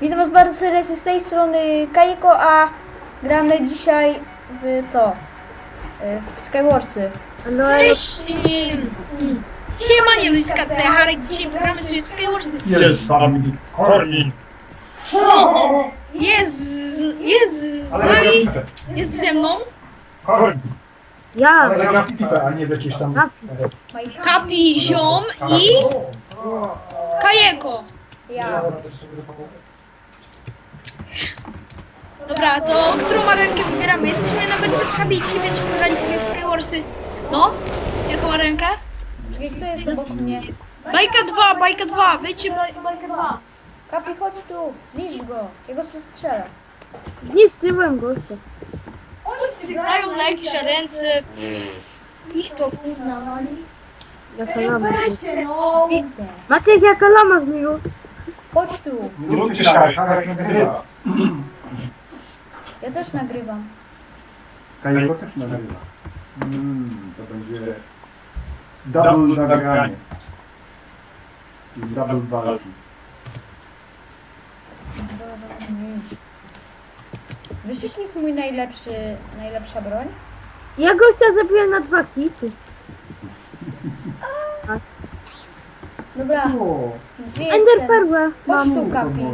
Witam was bardzo serdecznie z tej strony Kajko, a gramy dzisiaj w to, y, w Skywarsy. No Cześć! Siema, nie ludzka Harek, dzisiaj pogramy sobie w Skywarsy. Jest z wami Korni. Jest, z- jest z Ale nami, jest ze mną Korni. ja, Ale grafitę, a nie w tam... Kapi. Kapi, Ziom i Kajeko. Ja. Dobra, to którą arenkę wybieramy? Jesteśmy nawet bez dzisiaj będziemy grali sobie w Skywarsy. No, jaką arenkę? Czekaj, kto jest obok mnie? Bajka 2, bajka 2, wyjdźcie baj, bajka 2. Kapi, chodź tu, zniszcz go, jego się strzela. Nie wstrzymałem gościa. Oni sygają na jakieś arence. Ich to kurna. Jaka lama. No. Idę. Maciek, jaka lama w niego? Chodź tu, Nie róbcie szarek, Harek nagrywa. Ja też nagrywam. Kajego też nagrywa. Mm, to będzie... Double nagranie. Z double walki. Jaki jest mój najlepszy, najlepsza broń? Ja gościa zabiłem na dwa hity. Dobra, O, Ender ten? perłę Chodź mam. tu, Kapi.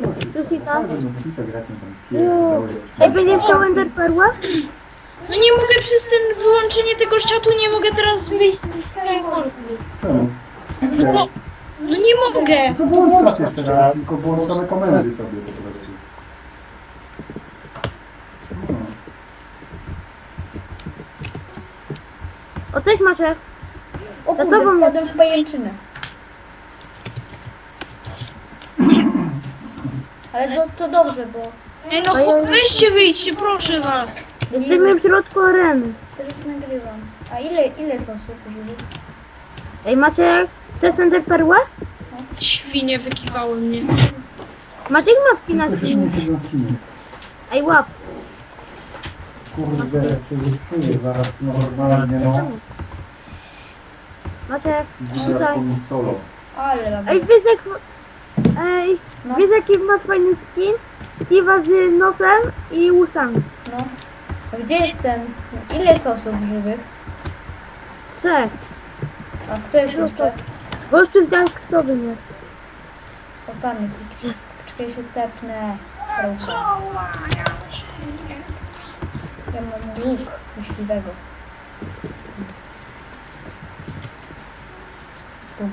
Tu hita. Ej, Ej, będzie chciał ender perłę? No nie mogę przez ten wyłączenie tego czatu, nie mogę teraz wyjść z Skywarsy. No, no nie mogę. To włącz jeszcze raz, tylko włącz same komendy sobie po prostu. O, cześć Maciek. O Za kurde, tobą wpadłem w pajęczynę. Ale to, to dobrze, bo Ej no chłop, weźcie wyjdźcie, proszę was. Jesteśmy w środku areny. teraz nagrywam. A ile, ile są słupów? Ej, Maciek, chcesz ender perłę? Świnie wykiwały mnie. Maciek ma spina się nie siedzą w kinie. Ej, łap. Kurde, przeżyję zaraz normalnie, no. Maciek, Widzę tutaj. mi solo. Ale lawa. Ej, wiesz jak... Ej, No. wiesz jaki ma fajny skin? Steve'a z nosem i łusami. No. A gdzie jest ten? Ile jest osób żywych? Trzech. A kto jest jeszcze? Gościu z Janksowy nie. O tam jest jakiś. Poczekaj się tepnę. Dobra. Ja mam łuk myśliwego. Bum.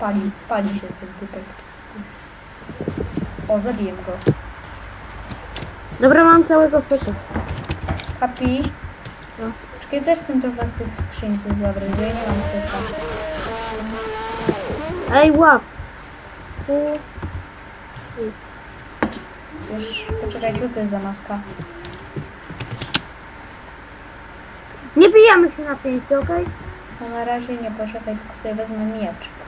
Spali, pali się ten typek. O, zabiję go. Dobra, mam całego seta. Happy. No. Czekaj, też chcę trochę z tych skrzyń coś zabrać, bo ja nie mam seta. Ej, łap. Tu. Już, poczekaj, co to jest za maska? Nie bijamy się na pięści, okej? No na razie nie, poczekaj, tylko sobie wezmę miecz.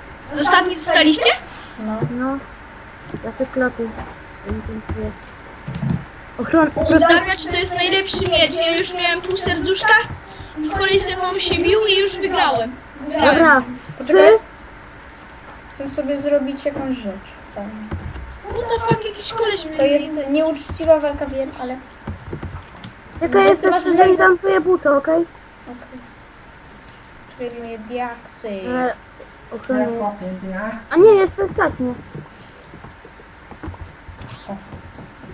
Ostatni zostaliście? No. No. Ja te klapy. Ochron... Ochron... Udawiać to jest najlepszy miecz. Ja już miałem pół serduszka i kolej ze mną się bił i już wygrałem. Wygrałem. Dobra. Poczekaj. Chcę sobie zrobić jakąś rzecz. Tam. What the fuck, jakiś koleś mnie To jest nieuczciwa walka, wiem, ale... Czekaj, No, jeszcze ty masz przejdę tam twoje buty, okej? Okej. Mnie diaksy. E, Ochron... A nie, jeszcze ostatnie.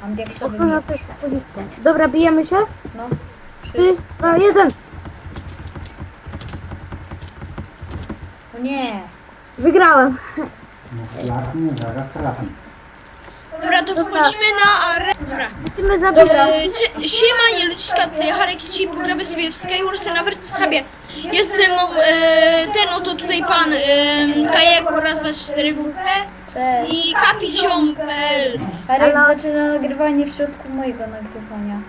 Mam diaksowy Ochrona miecz. też policja. Dobra, bijemy się? No. Trzy. Dwa, jeden. O nie. Wygrałem. No, zaraz trafi. Dobra, to wchodzimy na arenę. Dobra. Musimy. E, cie- Siema, nie ludziska, tutaj Harek dzisiaj pogramy sobie w Skywarsy na. Jest ze mną e, ten oto tutaj pan e, Kajeko raz, dwa, trzy, cztery WP Cześć. i Kapiziom.pl Arek Halo? zaczyna nagrywanie w środku mojego nagrywania.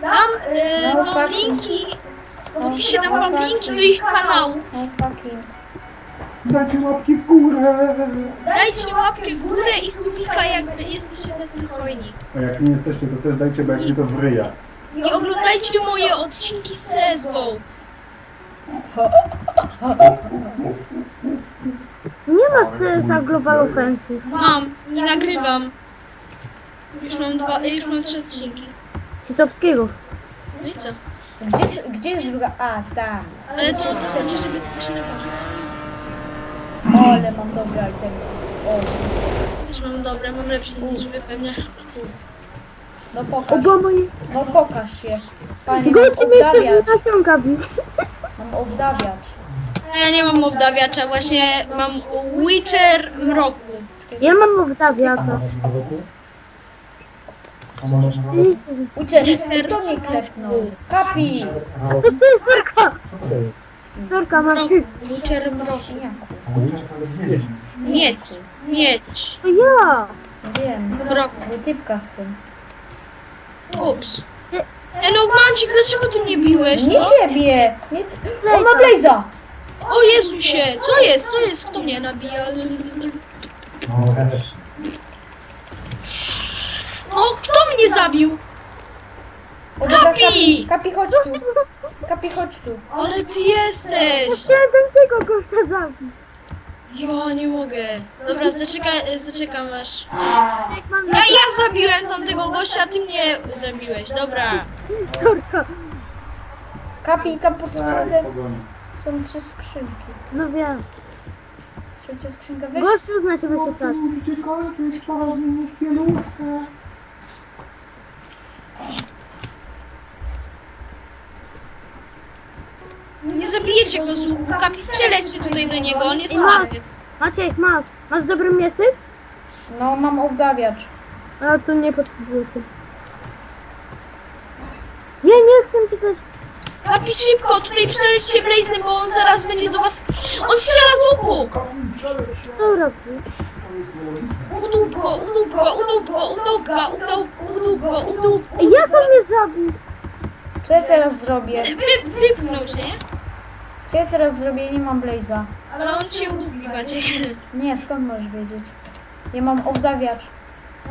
Tam e, No, mam tak. linki, w opisie tam mam linki do ich kanału. No fucking. Dajcie łapki w górę! Dajcie łapkę w górę i subika, jak jesteście tacy hojni. A jak nie jesteście, to też dajcie, bo jak nie to wryja. I oglądajcie moje odcinki z CSGO. masz CSA Global Offensive? Mam i nagrywam. Już mam dwa, już mam trzy odcinki. Kitowskiego. No i co? Gdzie, gdzie jest druga? A, tam. Ale to jest trzecie, żeby trzy nagrać. O, ale mam dobre itemy. O, Też mam dobre, mam lepsze niż wy pewnie. no pokaż. Obama jest. No pokaż się. Panie, mam Gości mnie chce bić. Mam obdawiacz. A ja nie mam obdawiacza, właśnie mam Witcher Mroku. Ja mam obdawiacza. Uciekaj, kto mnie klepnął? Kapi! To ty, Sorka! Sorka, masz ty. Nie, Mieć, mieć. To ja! wiem. Mroku. Nie typka chcę. Ups. E no Maciek, dlaczego ty mnie biłeś, Nie co? ciebie! Nie. On ma Blaze'a! O Jezusie, co jest, co jest, kto mnie nabija? O, kto mnie zabił? O, dobra, Kapi! Kapi! Kapi, chodź tu! Kapi, chodź tu! Ale ty jesteś! Chciałem tego gościa zabić. Ja nie mogę. Dobra, zaczekaj, zaczekam aż. Jak mam Ja, ja zabiłem tamtego gościa, a ty mnie zabiłeś, dobra. Sorka. Kapi, tam pod spodem pogoni. są trzy skrzynki. No wiem. Trzecia skrzynka, weź... Gościu zna się się zabijecie go z łuku, kapi, przelecie tutaj do niego, on jest I ma- słaby. Maciek, masz. Masz dobry mieczyk? No, mam obdawiacz. Ale to nie potrzebuję. Nie, nie chcę ci też. Kapi, szybko, tutaj przelecie Blazem, bo on zaraz będzie do was... On strzela z łuku! Co robisz? Udup go, udup go, udup go. Ej, Jak on mnie zabił? Co ja teraz zrobię? Wy, wypchnął cię, nie? Co ja teraz zrobię? Nie mam Blaze'a. Ale on cię udupi, Maciek. Nie, skąd możesz wiedzieć? Ja mam obdawiacz.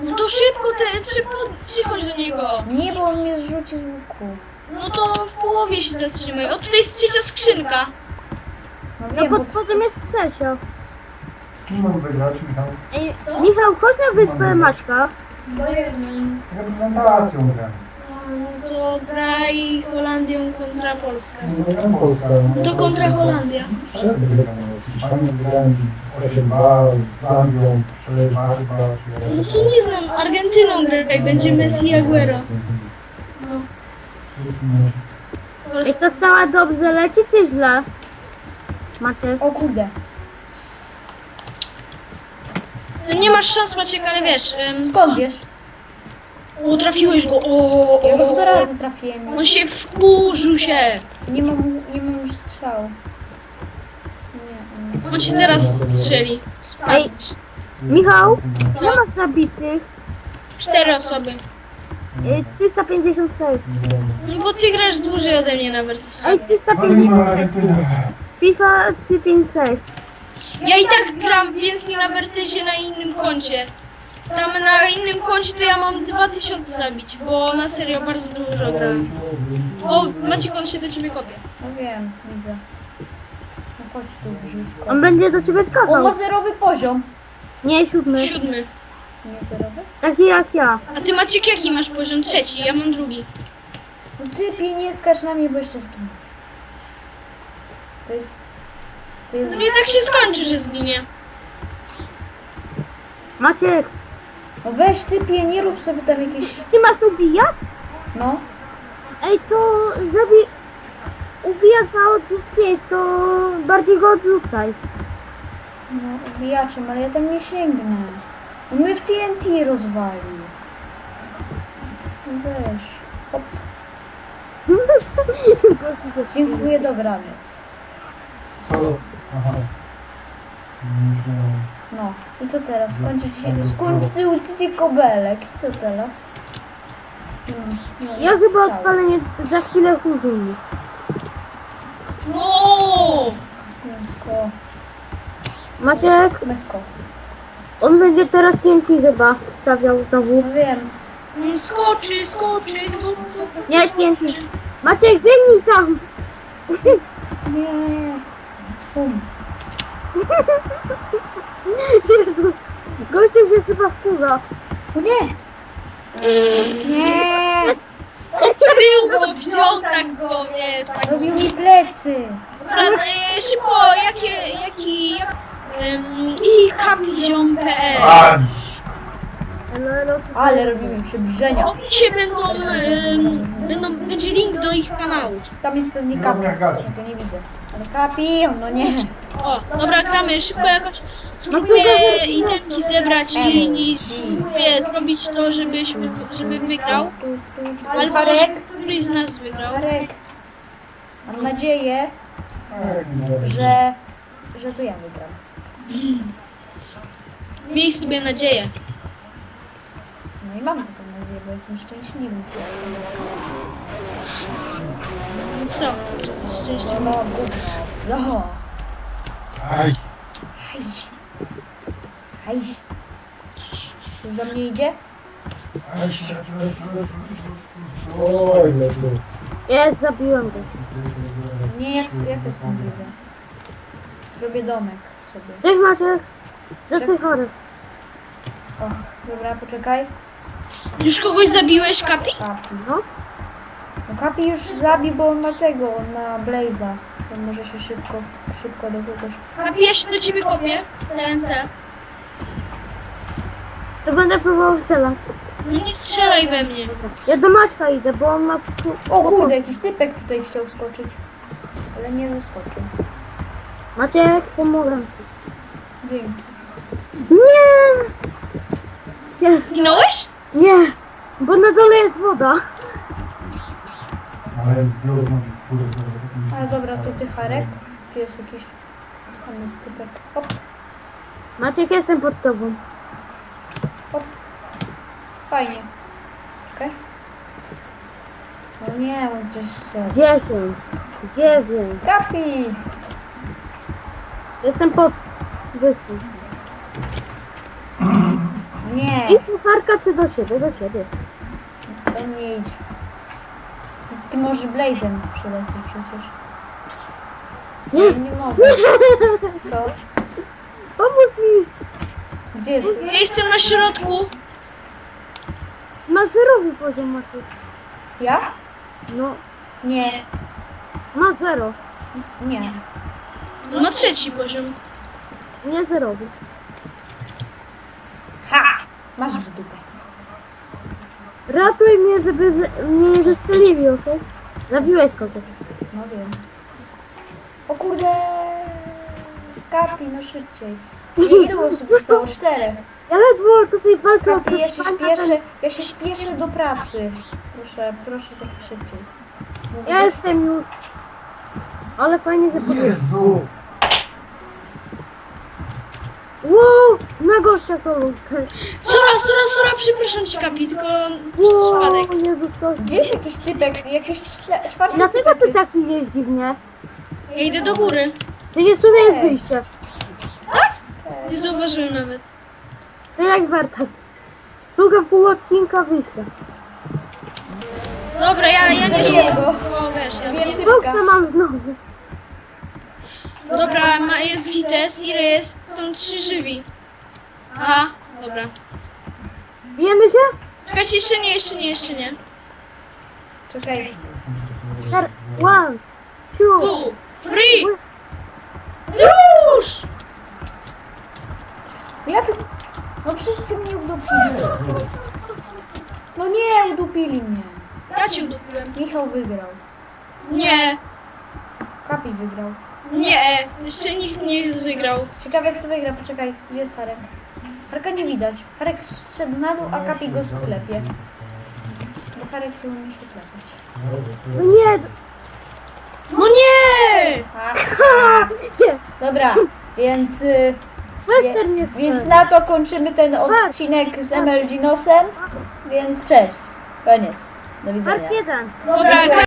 No to szybko, ty, szybko, przychodź do niego. Nie, bo on mnie zrzuci z łuku. No to w połowie się zatrzymaj. O, tutaj jest trzecia skrzynka. No No wiem, bo... pod spodem jest trzecia. Z kim mam wygrać, Michał? Ej, Michał, chodź na wyspę Maćka. Reprezentacją gram. No to graj Holandią kontra Polską. Polska. To kontra Holandia. Hiszpanią grałem 8-2, z Anglią 3-2 chyba. No to nie znam, Argentyną graj, będzie Messi i Aguero. Ej, to cała dobrze leci, czy źle? Maciek. O kurde. No nie masz szans Maciek, ale wiesz. Um, Skąd wiesz? O, trafiłeś go. O, Ja go o, 100 razy trafiłem. On się wkurzył się. Nie mam, nie mam już strzału. Nie, nie. On ci zaraz strzeli. Spadniesz. Michał, Co? ile masz zabitych? Cztery osoby. Ej, 356. No bo ty grasz dłużej ode mnie nawet. Ej, 350. FIFA 356. Ja i tak gram więcej na Wertyzie na innym koncie. Tam na innym koncie to ja mam 2000 zabić, bo na serio bardzo dużo gram. O, Maciek, on się do ciebie kopie. No wiem, widzę. No chodź tu, brzuszko. On będzie do ciebie On ma skakał. zerowy poziom. Nie, siódmy. Siódmy. Nie zerowy? Taki jak ja. A ty Maciek jaki masz poziom? Trzeci, ja mam drugi. No ty nie skacz na mnie, bo jeszcze zginę. To jest... To jest... No i tak się skończy, że zginie. Maciek, No weź typie, nie rób sobie tam jakieś... ty masz ubijać? No. Ej, to zrobi... Ubijać na odrzucie, to bardziej go odrzucaj. No, wbijaczem, ale ja tam nie sięgnę. On mnie w TNT rozwali. No Weź. Hop. Dziękuję, dobranoc. Co? Aha. No. I co teraz? Skończyć się... Skończył ci kobelek. I co teraz? No, Ja chyba cały. odpalę nie, za chwilę huzuni. No! Mesko. Maciek, Mesko. on będzie teraz TNT chyba stawiał znowu. No wiem. On skoczy, skoczy. No, no. Nie, TNT. Maciek, biegnij tam! Nie. Bum. Jezus, gościu się chyba wkurza. Nie! Nie! Odbił go, wziął tak go, wiesz, tak go. Robił mi plecy! Dobra, e, szybko, jakie, jaki, jak, em, i kapiziom.pl Elo, elo, Ale robimy przybliżenia. W opisie będą, em, będą, będzie link do ich kanałów. Tam jest pewnie kapi. Ja go nie widzę. Ale kapi, no nie. O, dobra, gramy szybko jakoś. Spróbuję itemki zebrać i, i spróbuję zrobić to, żebyśmy, żeby wygrał. Albo Marek, któryś z nas wygrał. Marek. Mam nadzieję, że, że to ja wygram. Miej sobie nadzieję. No i mam nadzieję, bo jestem szczęśliwy. Co? że Jesteś szczęśliwy. No, no. Aj, Haj. Haj. Już do mnie idzie? Oj, lepiej. Jest, zabiłem go. Nie, jak, jak to jest możliwe? Zrobię domek sobie. Cześć Maciek. Jesteś chory. O, dobra, poczekaj. Już kogoś zabiłeś, Kapi? Kapi. No. No Kapi już zabił, bo on ma tego, on ma Blaze'a. On może się szybko, szybko do kogoś... Kapi, ja się do ciebie kopię. TNT. To będę próbował strzelać. No nie strzelaj we mnie. Ja do Maćka idę, bo on ma... O kurde, jakiś typek tutaj chciał skoczyć. Ale nie zaskoczył. Maciek, pomogę ci. Dzięki. Nie! Jest, Zginąłeś? Nie! Bo na dole jest woda. Ale zdjął kurde. Ale dobra, to ty Harek. Tu jest jakiś... Tam jest typek. Hop, Maciek, jestem pod tobą. hop. Fajnie. Czekaj. No nie, on coś strzelił. Dziesięć. Dziewięć. Kapi! Jestem pod wyspą. Nie, I kucharka czy do siebie, do siebie. to nie idź. Ty, ty możesz Blaze'em przylecieć przecież. Nie, Ja nie mogę. Co? pomóż mi. Gdzie jest? Ja jestem na środku. Ma zerowy poziom Maciek. Ja? No, Nie, ma zero. nie. Ma trzeci poziom. Nie zerowy. Masz w dupę. Ratuj mnie, żeby z, mnie nie zestrzelili, okej? Zabiłeś kogoś. No wiem. O kurde! Kapi, no szybciej. Nie, ilu osób zostało? Czterech. Ja ledwo tutaj walczę Kapi, ja się przetrwanie, śpieszę, ja się śpieszę do pracy. Proszę, proszę trochę szybciej. Mówię, Ja jestem już. Ale fajnie zapomniałem. Jezu! Wow, na gościa solówkę. Sora, sora, sora, przepraszam cię, Kapi, tylko przez przypadek. Wow, Jezu, co? Gdzieś jakiś typek, jakiś czle- czwarty Dlaczego typek ty jest. tak idziesz dziwnie? Ja idę do góry. Przecież tutaj jest wyjście. Nie zauważyłem nawet. To jak Wertek. Druga pół odcinka wyjścia. Dobra, ja, ja nie Zabiję żyję, go. bo wiesz, ja Wiem typka. Buksa mam znowu. Dobra, ma, jest Gites, ile jest? Są trzy żywi. Aha, dobra. Bijemy się? Czekajcie, jeszcze nie, jeszcze nie, jeszcze nie. Czekaj. One, two. Tu, three, już! Jak... No wszyscy mnie udupili. No nie, udupili mnie. Ja ci udupiłem. Michał wygrał. Nie, Kapi wygrał. Nie, jeszcze nikt nie wygrał. Ciekawe kto wygra, poczekaj, gdzie jest Harek? Harka nie widać. Harek zszedł na dół, a Kapi go sklepie. Bo Harek tu umie się klepać. No nie. No nie! Ha, nie. Dobra, więc, y, więc na to kończymy ten odcinek z MLG Nosem. Więc cześć. Koniec. Do widzenia. Jeden. Dobra,